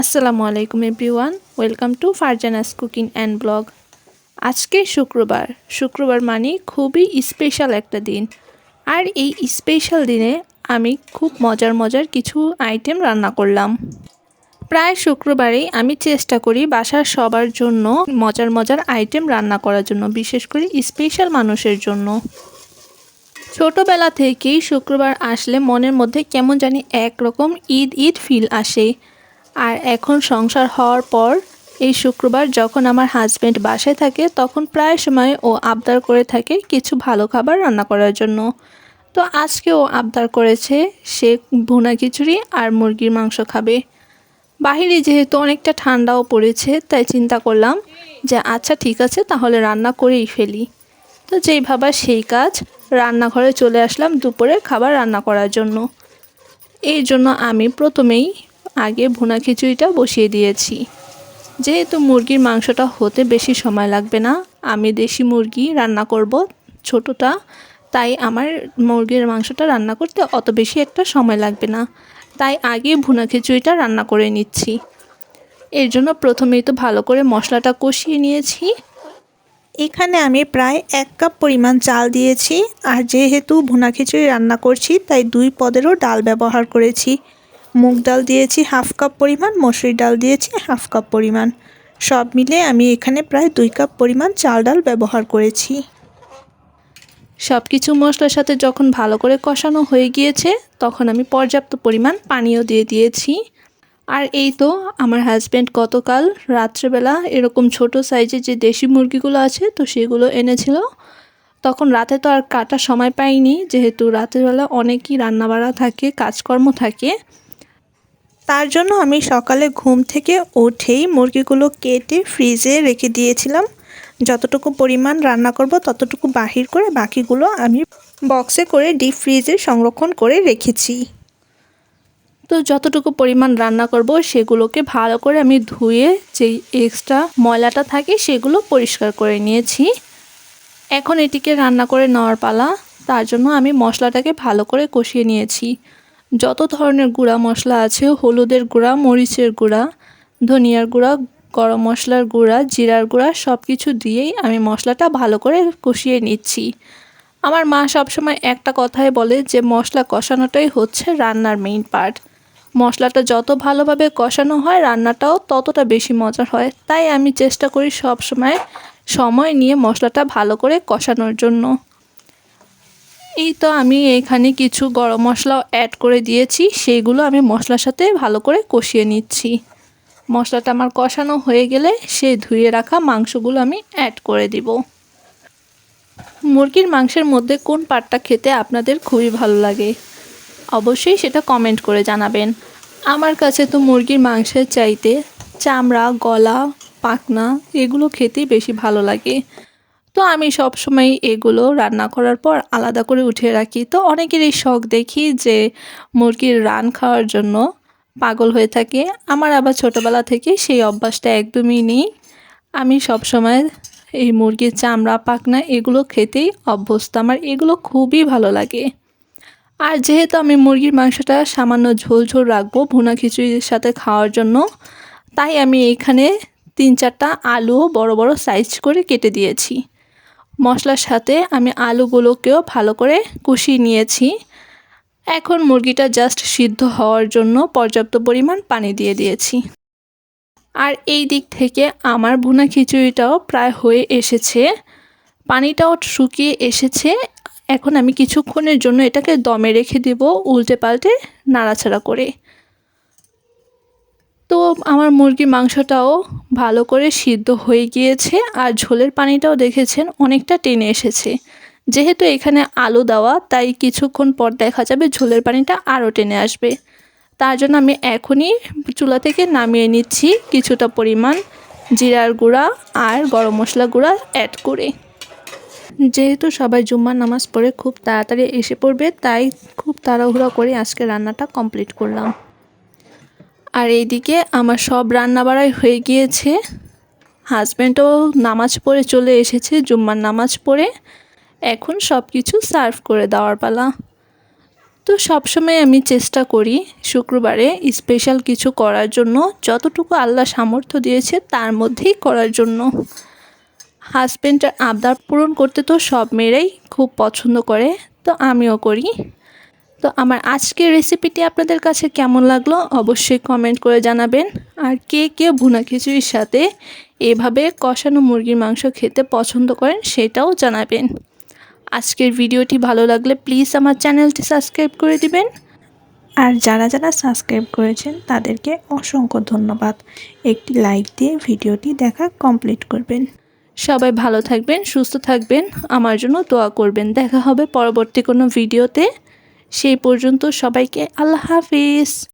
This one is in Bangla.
আসসালামু আলাইকুম everyone welcome to Farzana's cooking and blog আজকে শুক্রবার। শুক্রবার মানে খুবই স্পেশাল একটা দিন। আর এই স্পেশাল দিনে আমি খুব মজার মজার কিছু আইটেম রান্না করলাম। প্রায় শুক্রবারেই আমি চেষ্টা করি বাসার সবার জন্য মজার মজার আইটেম রান্না করার জন্য, বিশেষ করে স্পেশাল মানুষের জন্য। ছোটোবেলা থেকেই শুক্রবার আসলে মনের মধ্যে কেমন জানি একরকম ঈদ ঈদ ফিল আসে। আর এখন সংসার হওয়ার পর এই শুক্রবার যখন আমার হাজব্যান্ড বাসায় থাকে, তখন প্রায় সময় ও আবদার করে থাকে কিছু ভালো খাবার রান্না করার জন্য। তো আজকে ও আবদার করেছে সে ভুনা খিচুড়ি আর মুরগির মাংস খাবে। বাহিরে যেহেতু অনেকটা ঠান্ডাও পড়েছে, তাই চিন্তা করলাম যে আচ্ছা ঠিক আছে, তাহলে রান্না করেই ফেলি। তো যেই ভাবা সেই কাজ, রান্নাঘরে চলে আসলাম দুপুরে খাবার রান্না করার জন্য। এই জন্য আমি প্রথমেই আগে ভুনা খিচুড়িটা বসিয়ে দিয়েছি। যেহেতু মুরগির মাংসটা হতে বেশি সময় লাগবে না, আমি দেশি মুরগি রান্না করব ছোটটা, তাই আমার মুরগির মাংসটা রান্না করতে অত বেশি একটা সময় লাগবে না। তাই আগে ভুনা খিচুড়িটা রান্না করে নিচ্ছি। এর জন্য প্রথমেই তো ভালো করে মশলাটা কষিয়ে নিয়েছি। এখানে আমি প্রায় এক কাপ পরিমাণ চাল দিয়েছি, আর যেহেতু ভুনা খিচুড়ি রান্না করছি, তাই দুই পদেরও ডাল ব্যবহার করেছি। মুগ ডাল দিয়েছি হাফ কাপ পরিমাণ, মসুরি ডাল দিয়েছি হাফ কাপ পরিমাণ। সব মিলে আমি এখানে প্রায় দুই কাপ পরিমাণ চাল ডাল ব্যবহার করেছি। সব কিছু মশলার সাথে যখন ভালো করে কষানো হয়ে গিয়েছে, তখন আমি পর্যাপ্ত পরিমাণ পানিও দিয়ে দিয়েছি। আর এই তো আমার হাজব্যান্ড গতকাল রাত্রেবেলা এরকম ছোট সাইজের যে দেশি মুরগিগুলো আছে, তো সেগুলো এনেছিল। তখন রাতে তো আর কাটা সময় পাইনি, যেহেতু রাতেরবেলা অনেকই রান্নাবাড়া থাকে, কাজকর্ম থাকে। তার জন্য আমি সকালে ঘুম থেকে উঠেই মুরগিগুলো কেটে ফ্রিজে রেখে দিয়েছিলাম। যতটুকু পরিমাণ রান্না করব, ততটুকু বাহির করে বাকিগুলো আমি বক্সে করে ডিপ ফ্রিজে সংরক্ষণ করে রেখেছি। তো যতটুকু পরিমাণ রান্না করব, সেগুলোকে ভালো করে আমি ধুয়ে যেই এক্সট্রা ময়লাটা থাকে, সেগুলো পরিষ্কার করে নিয়েছি। এখন এটিকে রান্না করে নেওয়ার পালা। তার জন্য আমি মশলাটাকে ভালো করে কষিয়ে নিয়েছি। যত ধরনের গুঁড়া মশলা আছে, হলুদের গুঁড়া, মরিচের গুঁড়া, ধনিয়ার গুঁড়া, গরম মশলার গুঁড়া, জিরার গুঁড়া সব কিছু দিয়েই আমি মশলাটা ভালো করে কষিয়ে নিচ্ছি। আমার মা সবসময় একটা কথাই বলে যে, মশলা কষানোটাই হচ্ছে রান্নার মেইন পার্ট মশলাটা যত ভালোভাবে কষানো হয়, রান্নাটাও ততটা বেশি মজার হয়। তাই আমি চেষ্টা করি সব সময় সময় নিয়ে মশলাটা ভালো করে কষানোর জন্য। এই তো আমি এখানে কিছু গরম মশলাও অ্যাড করে দিয়েছি। সেইগুলো আমি মশলার সাথে ভালো করে কষিয়ে নিচ্ছি। মশলাটা আমার কষানো হয়ে গেলে সে ধুয়ে রাখা মাংসগুলো আমি অ্যাড করে দিব। মুরগির মাংসের মধ্যে কোন পাটটা খেতে আপনাদের খুবই ভালো লাগে? অবশ্যই সেটা কমেন্ট করে জানাবেন। আমার কাছে তো মুরগির মাংসের চাইতে চামড়া, গলা, পাখনা, এগুলো খেতেই বেশি ভালো লাগে। তো আমি সব সময় এগুলো রান্না করার পর আলাদা করে উঠে রাখি। তো অনেকেরই শখ দেখি যে মুরগির রান খাওয়ার জন্য পাগল হয়ে থাকে। আমার আবার ছোটোবেলা থেকে সেই অভ্যাসটা একদমই নেই। আমি সব সময় এই মুরগির চামড়া, পাখনা এগুলো খেতেই অভ্যস্ত। আমার এগুলো খুবই ভালো লাগে। আর যেহেতু আমি মুরগির মাংসটা সামান্য ঝোল ঝোল রাখব ভুনা খিচুড়ির সাথে খাওয়ার জন্য, তাই আমি এখানে তিন চারটা আলু বড় বড় সাইজ করে কেটে দিয়েছি। মশলার সাথে আমি আলুগুলোকেও ভালো করে কষিয়ে নিয়েছি। এখন মুরগিটা জাস্ট সিদ্ধ হওয়ার জন্য পর্যাপ্ত পরিমাণ পানি দিয়ে দিয়েছি। আর এই দিক থেকে আমার ভুনা খিচুড়িটাও প্রায় হয়ে এসেছে। পানিটাও শুকিয়ে এসেছে। এখন আমি কিছুক্ষণের জন্য এটাকে দমে রেখে দেব উল্টে পাল্টে নাড়াচাড়া করে। তো আমার মুরগির মাংসটাও ভালো করে সিদ্ধ হয়ে গিয়েছে আর ঝোলের পানিটাও দেখেছেন অনেকটা টেনে এসেছে। যেহেতু এখানে আলু দেওয়া, তাই কিছুক্ষণ পর দেখা যাবে ঝোলের পানিটা আরও টেনে আসবে। তার জন্য আমি এখনই চুলা থেকে নামিয়ে নিচ্ছি কিছুটা পরিমাণ জিরার গুঁড়া আর গরম মশলা গুঁড়া অ্যাড করে। যেহেতু সবাই জুম্মার নামাজ পড়ে খুব তাড়াতাড়ি এসে পড়বে, তাই খুব তাড়াহুড়া করে আজকে রান্নাটা কমপ্লিট করলাম। আর এইদিকে আমার সব রান্না বাড়াই হয়ে গিয়েছে। হাজব্যান্ডও নামাজ পড়ে চলে এসেছে, জুম্মার নামাজ পড়ে। এখন সব কিছু সার্ভ করে দেওয়ার পালা। তো সবসময় আমি চেষ্টা করি শুক্রবারে স্পেশাল কিছু করার জন্য, যতটুকু আল্লাহ সামর্থ্য দিয়েছে তার মধ্যেই করার জন্য। হাজব্যান্ডের আবদার পূরণ করতে তো সব মেয়েরাই খুব পছন্দ করে, তো আমিও করি। তো আমার আজকের রেসিপিটি আপনাদের কাছে কেমন লাগল অবশ্যই কমেন্ট করে জানাবেন। আর কে কে ভুনা খিচুড়ির সাথে এভাবে কষানো মুরগির মাংস খেতে পছন্দ করেন সেটাও জানাবেন। আজকের ভিডিওটি ভালো লাগলে প্লিজ আমার চ্যানেলটি সাবস্ক্রাইব করে দিবেন। আর যারা যারা সাবস্ক্রাইব করেছেন তাদেরকে অসংখ্য ধন্যবাদ। একটি লাইক দিয়ে ভিডিওটি দেখা কমপ্লিট করবেন। সবাই ভালো থাকবেন, সুস্থ থাকবেন। আমার জন্য দোয়া করবেন। দেখা হবে পরবর্তী কোনো ভিডিওতে। সেই পর্যন্ত সবাইকে আল্লাহ হাফিজ।